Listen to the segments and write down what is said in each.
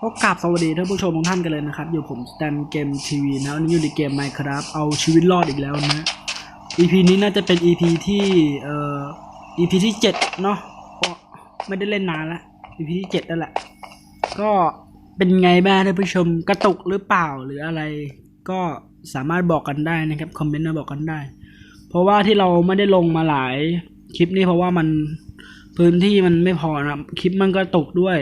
ก็กราบสวัสดีท่านผู้ชมทุกท่านกันเลยนะครับ อยู่ผมสแตนเกมทีวีนะวันนี้อยู่ในเกม Minecraft เอาชีวิตรอดอีกแล้วนะ EP นี้น่าจะเป็น EP ที่เอ่อ EP ที่เจ็ดเนาะก็ไม่ได้เล่นนานละ EP ที่เจ็ดนั่นแหละ ก็เป็นไงบ้างท่านผู้ชมกระตุกหรือเปล่าหรืออะไร ก็สามารถบอกกันได้นะครับคอมเมนต์มาบอกกันได้ เพราะว่าที่เราไม่ได้ลงมาหลายคลิปนี้เพราะว่ามันพื้นที่มันไม่พอนะคลิปมันก็ตกด้วย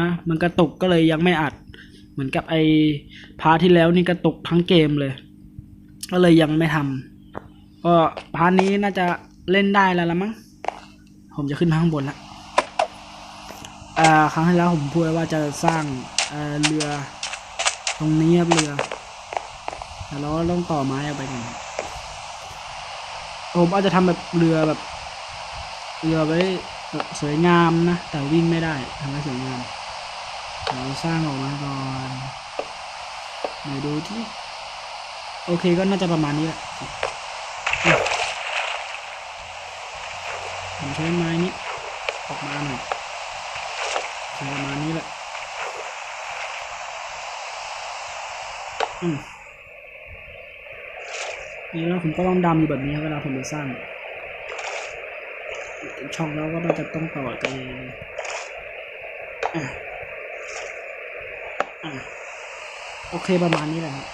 นะมันกระตุกก็เลยยังไม่อัด เหมือนกับไอพาร์ทที่แล้วนี่กระตุกทั้งเกมเลย ก็เลยยังไม่ทำก็พาร์ทนี้น่าจะเล่นได้แล้วละมั้งผมจะขึ้นข้างบนละอ่าครั้งที่แล้วผมพูดว่าจะสร้างเอ่อเรือตรงนี้ครับเรือแต่เราต้องต่อไม้เอาไปก่อนผมอาจจะทำแบบเรือแบบ เรือไว้ สวยงามนะ แต่วิ่งไม่ได้ทำให้สวยงามเราสร้างออกมาก่อนไหนดูที่ โอเคก็น่าจะประมาณนี้แหละผมใช้ไม้นี้ออกมาหน่อยใช้ประมาณนี้แหละอืมนี่แล้วผมก็ต้องดำอยู่แบบนี้เวลาผมจะสร้าง ช่องแล้วก็น่าจะต้องต่อไปอะอะโอเคประมาณนี้แหละครับ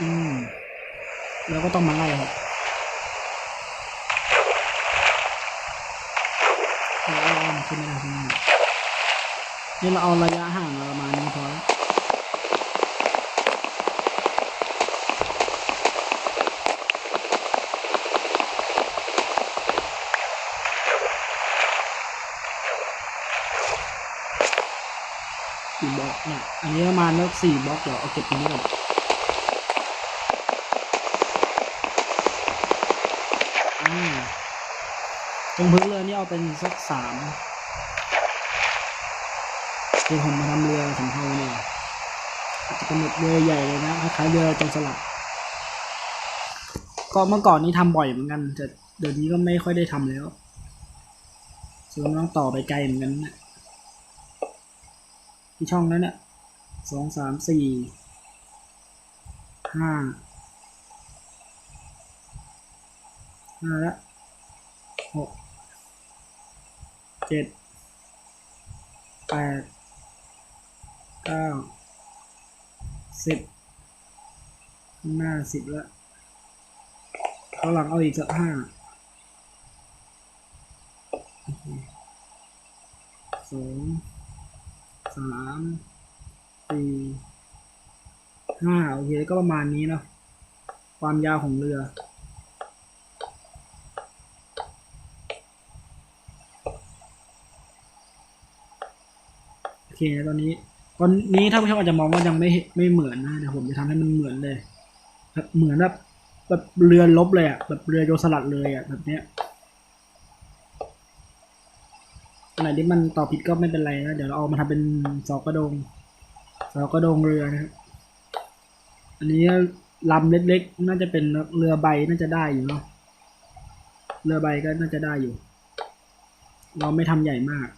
อืมแล้วก็ต้องมาไล่ครับขึ้นไม่ได้ขึ้นไม่ได้นี่เราเอาระยะห่างประมาณนี้พอแล้ว บล็อกเนี่ย อันนี้ประมาณแล้วสี่บล็อกเดี๋ยวเอาเก็บตรงนี้ก่อนตรงพื้นเรือนี่เอาเป็นสักสามคือผมมาทำเรือสำเภาเนี่ยอาจจะเป็นเรือใหญ่เลยนะคล้ายๆเรือจงสลัดก็เมื่อก่อนนี้ทำบ่อยเหมือนกันแต่เดี๋ยวนี้ก็ไม่ค่อยได้ทำแล้วซึ่งต้องต่อไปไกลเหมือนกันนะ ที่ช่องนั้นเนี่ยสองสามสี่ห้าห้าละหกเจ็ดแปดเก้าสิบข้างหน้าสิบแล้วเขาหลังเอาอีกสักห้าสอง สามสี่ห้าโอเคก็ประมาณนี้เนาะความยาวของเรือ โอเคตอนนี้ตอนนี้ถ้าผู้ชมอาจจะมองว่ายังไม่ไม่เหมือนนะเดี๋ยวผมจะทำให้มันเหมือนเลย แบบเหมือนแบบแบบเรือลบเลยอะแบบเรือโยสลัดเลยอะแบบเนี้ย อันไหนที่มันต่อผิดก็ไม่เป็นไรนะเดี๋ยวเราเอามาทำเป็นสอกระดงสอกระดงเรือนะครับ อันนี้ลำเล็กๆ น่าจะเป็นเรือใบน่าจะได้อยู่เนาะเรือใบก็น่าจะได้อยู่ เราไม่ทำใหญ่มาก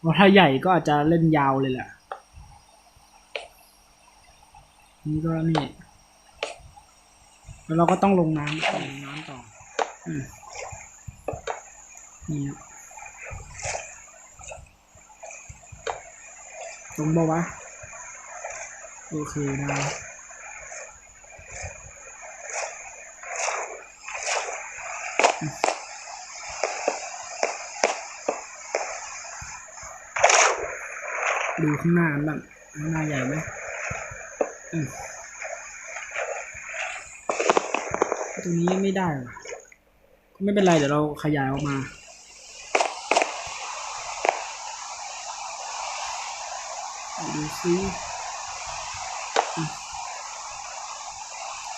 เพราะถ้าใหญ่ก็อาจจะเล่นยาวเลยแหละนี่ก็นี่แล้วเราก็ต้องลงน้ำลงน้ำต่ออืม ตรงบอกวะ โอเคนะดูข้างหน้าบ้างข้างหน้าใหญ่ไหมตรงนี้ไม่ได้หรอไม่เป็นไร เดี๋ยวเราขยายออกมา ดูซิอืม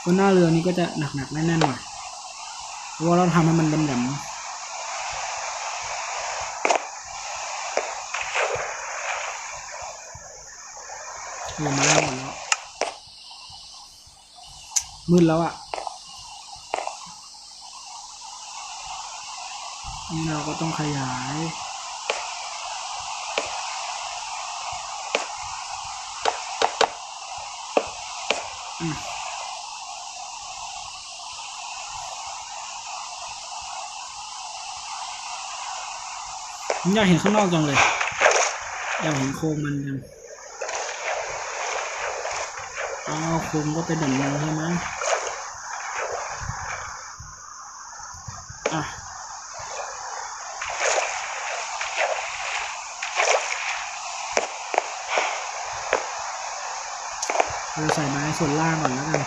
บนหน้าเรือนี้ก็จะหนักๆแน่นๆหน่อยเพราะว่าเราทำให้มันแหลมๆเรือมาแล้วหมดแล้วมืดแล้วอะ่ะนี่เราก็ต้องขยาย ผมอยากเห็นข้างนอกจังเลยอยากเห็นโครงมันจังอ้าวโครงก็เป็นแบบนี้ใช่ไหม เราใส่ไม้ส่วนล่างก่อนแล้วกัน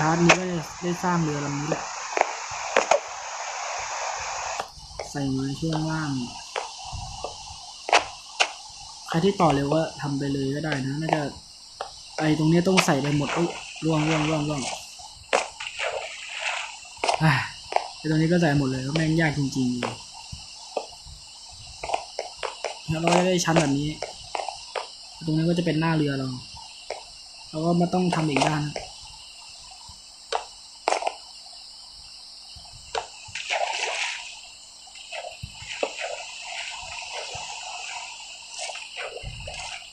ร้านนี้ก็จะได้สร้างเรือลำนี้แหละใส่ไม้ช่วงล่าง ใครที่ต่อเร็วก็ทำไปเลยก็ได้นะ น่าจะ ไอตรงนี้ต้องใส่ไปหมดอุ๊ยร่วงร่วงร่วงร่วงอะไอตรงนี้ก็ใส่หมดเลยก็แม่งยากจริงๆเลยแล้วเราได้ชั้นแบบนี้ ตรงนี้ก็จะเป็นหน้าเรือเรา เราก็มาต้องทำอีกด้าน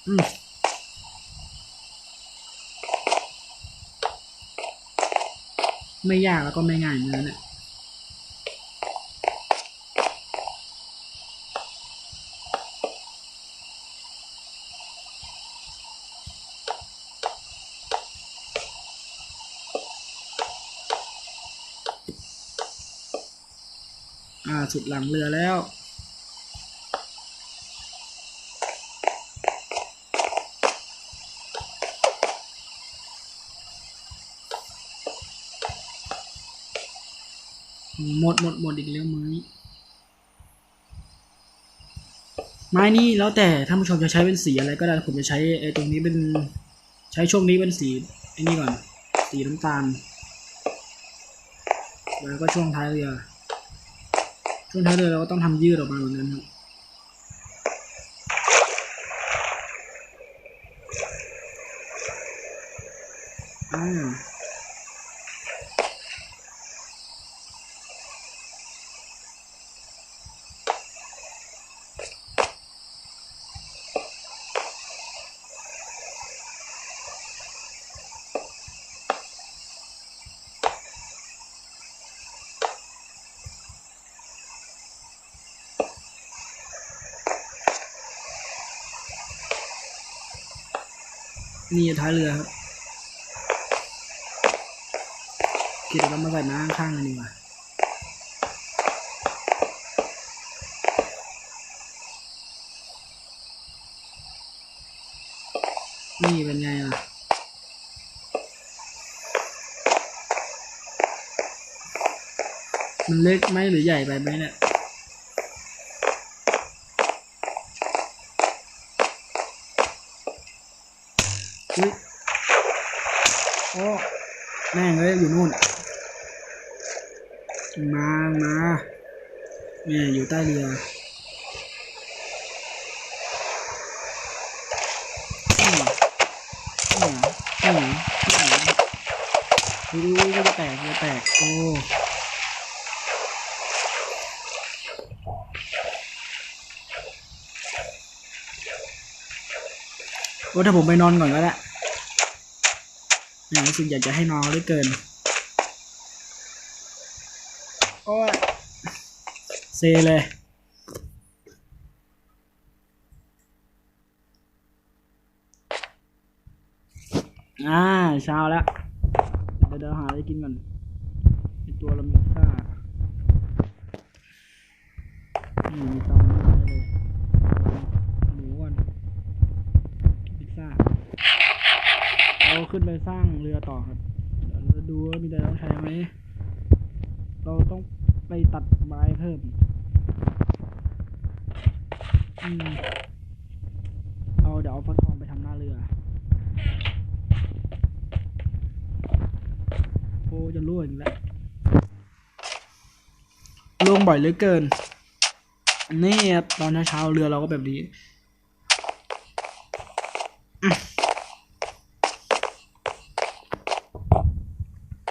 อืมไม่ยากแล้วก็ไม่ง่ายเหมือนกันเนี่ย สุดหลังเรือแล้ว หมดหมดหมดอีกแล้วไม้ไม้นี่แล้วแต่ท่านผู้ชมจะใช้เป็นสีอะไรก็ได้ผมจะใช้ไอ้ตรงนี้เป็นใช้ช่วงนี้เป็นสีไอ้นี่ก่อน สีน้ำตาลแล้วก็ช่วงท้ายเรือ ช่วงท้ายเรือเราก็ต้องทำยืดออกมาเหมือนกันครับอ่า นี่ท้ายเรือครับเดี๋ยวเรามาใส่น้ำข้างๆกันดีกว่านี่เป็นไงล่ะมันเล็กไหมหรือใหญ่ไปไหมเนี่ย อุ๊ยโอ้แม่งเลยอยู่นู่น มามาเนี่ยอยู่ใต้เรืออืมอืมอืมอืมดูดูก็จะแตกจะแตกโอ้โอ้ถ้าผมไปนอนก่อนก็ได้ แหมรู้สึกอยากจะให้นอนเหลือเกิน โอ้ยเซเลย อ่าเช้าแล้ว เดี๋ยวเดี๋ยวหาอะไรกินก่อนไอตัวลำพิซซ่านี่มีตาไม่ได้เลย หมูก่อนพิซซ่า เราขึ้นไปสร้างเรือต่อครับเดี๋ยวเราดูว่ามีอะไรต้องใช้ไหม เราต้องไปตัดไม้เพิ่ม อืมเอาเดี๋ยวเอาฟักทองไปทำหน้าเรือ โอ้จะล่วงอีกแล้วล่วงบ่อยเหลือเกิน นี่ตอนเช้าเรือเราก็แบบนี้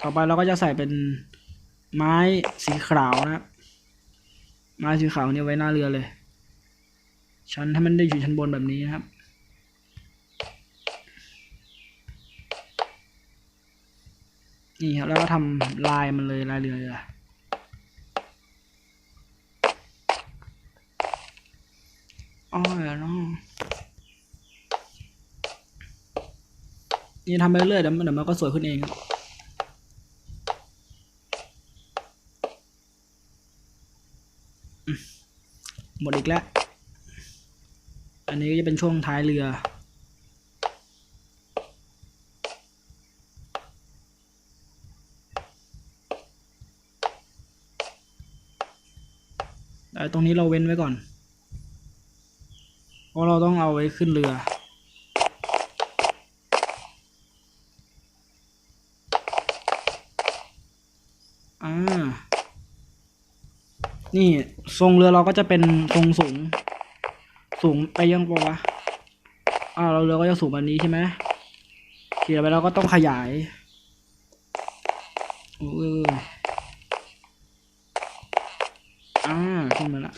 ต่อไปเราก็จะใส่เป็นไม้สีขาวนะครับ ไม้สีขาวเนี่ยไว้หน้าเรือเลย ชั้นให้มันได้อยู่ชั้นบนแบบนี้นะครับนี่ครับแล้วก็ทำลายมันเลยลายเรือเลยอ๋อเนาะนี่ทำไปเรื่อยๆเดี๋ยวมันเดี๋ยวมันก็สวยขึ้นเองครับ หมดอีกแล้ว อันนี้ก็จะเป็นช่วงท้ายเรือ ตรงนี้เราเว้นไว้ก่อน เพราะเราต้องเอาไว้ขึ้นเรือา นี่ทรงเรือเราก็จะเป็นทรงสูง สูงไปยังปะวะอ่าเราเรือก็จะสูงแบบนี้ใช่ไหมเขียนไปเราก็ต้องขยายเอออ่าขึ้นมาละ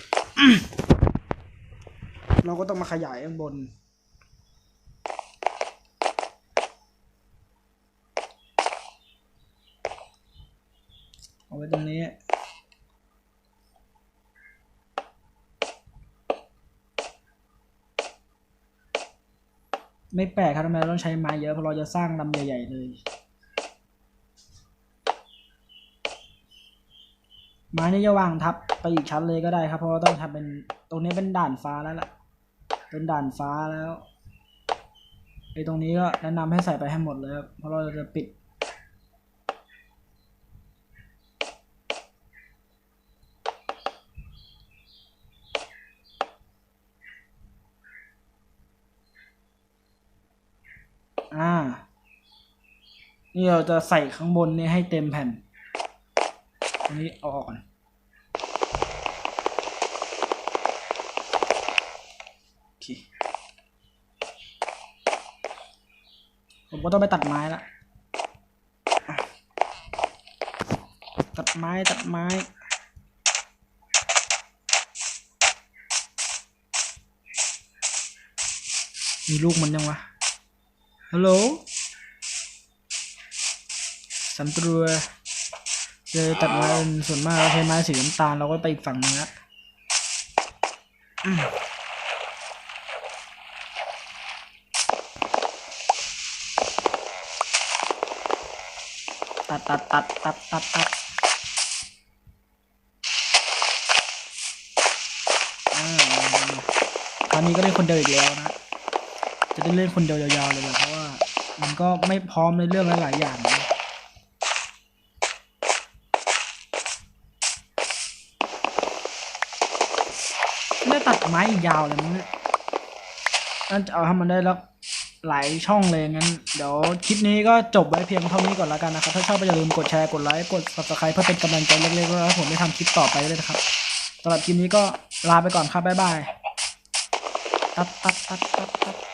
เราก็ต้องมาขยายข้างบนเอาไว้ตรงนี้ ไม่แปลกครับทำไมเราต้องใช้ไม้เยอะเพราะเราจะสร้างลำใหญ่ ๆ เลย ไม้นี่จะวางทับไปอีกชั้นเลยก็ได้ครับ เพราะว่าต้องทำเป็นตรงนี้เป็นด่านฟ้าแล้วล่ะ เป็นด่านฟ้าแล้วไอ้ตรงนี้ก็แนะนำให้ใส่ไปให้หมดเลยครับเพราะเราจะปิด อ่า นี่เราจะใส่ข้างบนนี่ให้เต็มแผ่น อันนี้เอาออกก่อน โอเค ผมก็ต้องไปตัดไม้ละ ตัดไม้ตัดไม้มีลูกมันยังวะ ฮัลโหลสำตรัวเจอตัดไม้ส่วนมากเราใช้ไม้สีน้ำตาลเราก็ไปอีกฝั่งนึงละตัดตัดตัดตัดตัดตัดคราวนี้ก็เล่นคนเดียวอีกแล้วนะ จะได้เล่นคนเดียวยาวๆเลยแหละเพราะว่า มันก็ไม่พร้อมในเรื่องหลายๆอย่างนะไม่ได้ตัดไม้อีกยาวเลยมั้งเนี่ยน่าจะเอาให้มันได้แล้วหลายช่องเลยงั้น เดี๋ยวคลิปนี้ก็จบไว้เพียงเท่านี้ก่อนแล้วกันนะครับ ถ้าชอบก็อย่าลืมกดแชร์ กดไลค์ กด subscribe เพื่อเป็นกำลังใจเล็กๆแล้วผมได้ทำคลิปต่อไปด้วยนะครับสำหรับคลิปนี้ก็ลาไปก่อนครับบ๊ายบายตัดตัดตัดตัดตัด